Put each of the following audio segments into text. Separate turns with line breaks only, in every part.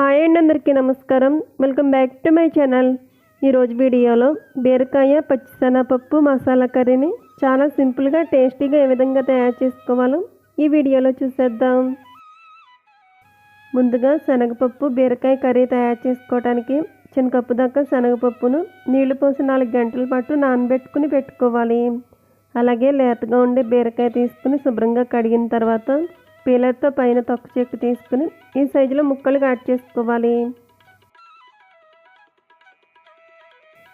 Hi అండి అందరికీ నమస్కారం. Welcome back to my channel ఈరోజు వీడియోలో బీరకాయ పచ్చిశనగపప్పు మసాలా కర్రీని చాలా సింపుల్గా టేస్టీగా ఏ విధంగా తయారు చేసుకోవాలో ఈ వీడియోలో చూసేద్దాం. ముందుగా శనగపప్పు బీరకాయ కర్రీ తయారు చేసుకోవడానికి చిన్న కప్పు దాకా శనగపప్పును నీళ్ళు పోసి నాలుగు గంటల పాటు నానబెట్టుకుని పెట్టుకోవాలి. అలాగే లేతగా ఉండే బీరకాయ తీసుకుని శుభ్రంగా కడిగిన తర్వాత పీలర్తో పైన తొక్క చెక్కు తీసుకుని ఈ సైజులో ముక్కలు కట్ చేసుకోవాలి.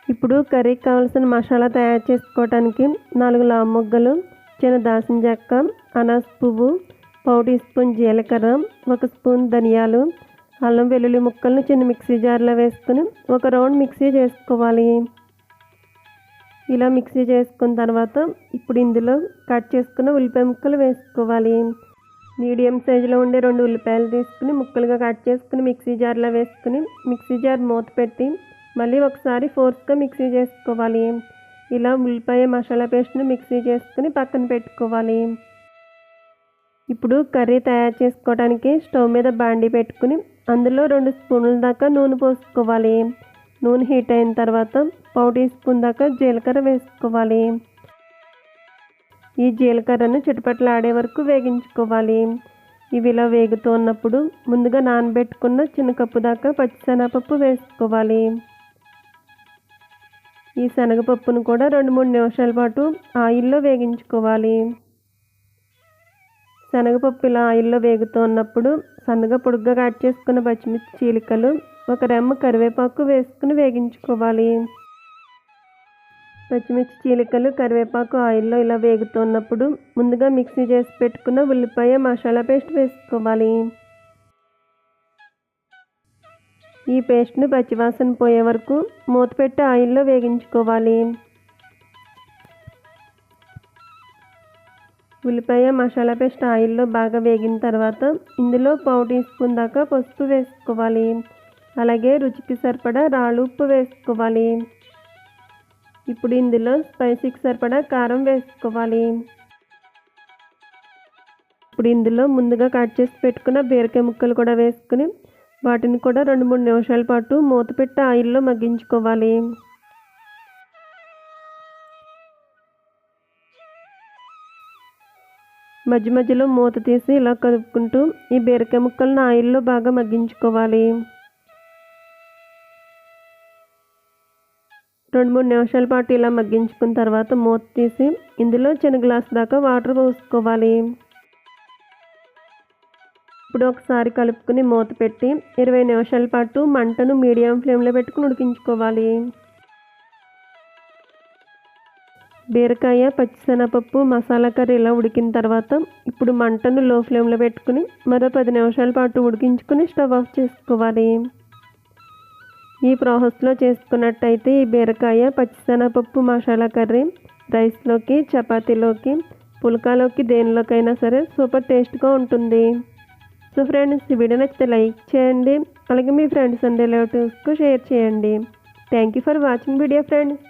ఇప్పుడు కర్రీకి కావాల్సిన మసాలా తయారు చేసుకోవడానికి నాలుగు లావు మొగ్గలు చిన్న దాసిన చెక్క అనాస్ పువ్వు పావు టీ స్పూన్ జీలకర్ర ఒక స్పూన్ ధనియాలు అల్లం వెల్లుల్లి ముక్కలను చిన్న మిక్సీ జార్లో వేసుకుని ఒక రౌండ్ మిక్సీ చేసుకోవాలి. ఇలా మిక్సీ చేసుకున్న తర్వాత ఇప్పుడు ఇందులో కట్ చేసుకున్న ఉల్లిపాయ ముక్కలు వేసుకోవాలి. మీడియం సైజులో ఉండే రెండు ఉల్లిపాయలు తీసుకుని ముక్కలుగా కట్ చేసుకుని మిక్సీ జార్లో వేసుకుని మిక్సీ జార్ మూత పెట్టి మళ్ళీ ఒకసారి ఫోర్స్గా మిక్సీ చేసుకోవాలి. ఇలా ఉల్లిపాయ మసాలా పేస్ట్ని మిక్సీ చేసుకుని పక్కన పెట్టుకోవాలి. ఇప్పుడు కర్రీ తయారు చేసుకోవడానికి స్టవ్ మీద బాండి పెట్టుకుని అందులో రెండు స్పూన్ల దాకా నూనె పోసుకోవాలి. నూనె హీట్ అయిన తర్వాత పావు టీ స్పూన్ దాకా జీలకర్ర వేసుకోవాలి. ఈ జీలకర్రను చిటపట్లు ఆడే వరకు వేగించుకోవాలి. ఇవి ఇలా వేగుతూ ఉన్నప్పుడు ముందుగా నానబెట్టుకున్న చిన్న కప్పు దాకా పచ్చిశనగపప్పు వేసుకోవాలి. ఈ శనగపప్పును కూడా రెండు మూడు నిమిషాల పాటు ఆయిల్లో వేగించుకోవాలి. శనగపప్పు ఇలా ఆయిల్లో వేగుతూ ఉన్నప్పుడు సన్నగా పొడుగ్గా కట్ చేసుకున్న పచ్చిమిర్చి చీలికలు ఒక రెమ్మ కరివేపాకు వేసుకుని వేగించుకోవాలి. పచ్చిమిర్చి చీలికలు కరివేపాకు ఆయిల్లో ఇలా వేగుతున్నప్పుడు ముందుగా మిక్సీ చేసి పెట్టుకున్న ఉల్లిపాయ మసాలా పేస్ట్ వేసుకోవాలి. ఈ పేస్ట్ను పచ్చివాసన పోయే వరకు మూత పెట్టి ఆయిల్లో వేగించుకోవాలి. ఉల్లిపాయ మసాలా పేస్ట్ ఆయిల్లో బాగా వేగిన తర్వాత ఇందులో పావు టీ స్పూన్ దాకా పసుపు వేసుకోవాలి. అలాగే రుచికి సరిపడా రాళ్ళు ఉప్పు వేసుకోవాలి. ఇప్పుడు ఇందులో స్పైసీకి సరిపడా కారం వేసుకోవాలి. ఇప్పుడు ఇందులో ముందుగా కట్ చేసి పెట్టుకున్న బీరకాయ ముక్కలు కూడా వేసుకుని వాటిని కూడా రెండు మూడు నిమిషాల పాటు మూత పెట్టి ఆయిల్లో మగ్గించుకోవాలి. మధ్య మధ్యలో మూత తీసి ఇలా కలుపుకుంటూ ఈ బీరకాయ ముక్కలను ఆయిల్లో బాగా మగ్గించుకోవాలి. రెండు మూడు నిమిషాల పాటు ఇలా మగ్గించుకున్న తర్వాత మూత తీసి ఇందులో చిన్న గ్లాస్ దాకా వాటర్ పోసుకోవాలి. ఇప్పుడు ఒకసారి కలుపుకుని మూత పెట్టి ఇరవై నిమిషాల పాటు మంటను మీడియం ఫ్లేమ్లో పెట్టుకుని ఉడికించుకోవాలి. బీరకాయ పచ్చిశనగపప్పు మసాలా కర్రీ ఇలా ఉడికిన తర్వాత ఇప్పుడు మంటను లో ఫ్లేమ్లో పెట్టుకుని మరో పది నిమిషాల పాటు ఉడికించుకుని స్టవ్ ఆఫ్ చేసుకోవాలి. ఈ ప్రాసెస్లో చేసుకున్నట్టయితే ఈ బీరకాయ పచ్చిశనగపప్పు మసాలా కర్రీ రైస్లోకి చపాతీలోకి పుల్కాలోకి దేనిలోకైనా సరే సూపర్ టేస్ట్గా ఉంటుంది. సో ఫ్రెండ్స్ ఈ వీడియో నచ్చితే లైక్ చేయండి. అలాగే మీ ఫ్రెండ్స్ అండ్ రిలేటివ్స్కు షేర్ చేయండి. Thank you for watching video friends.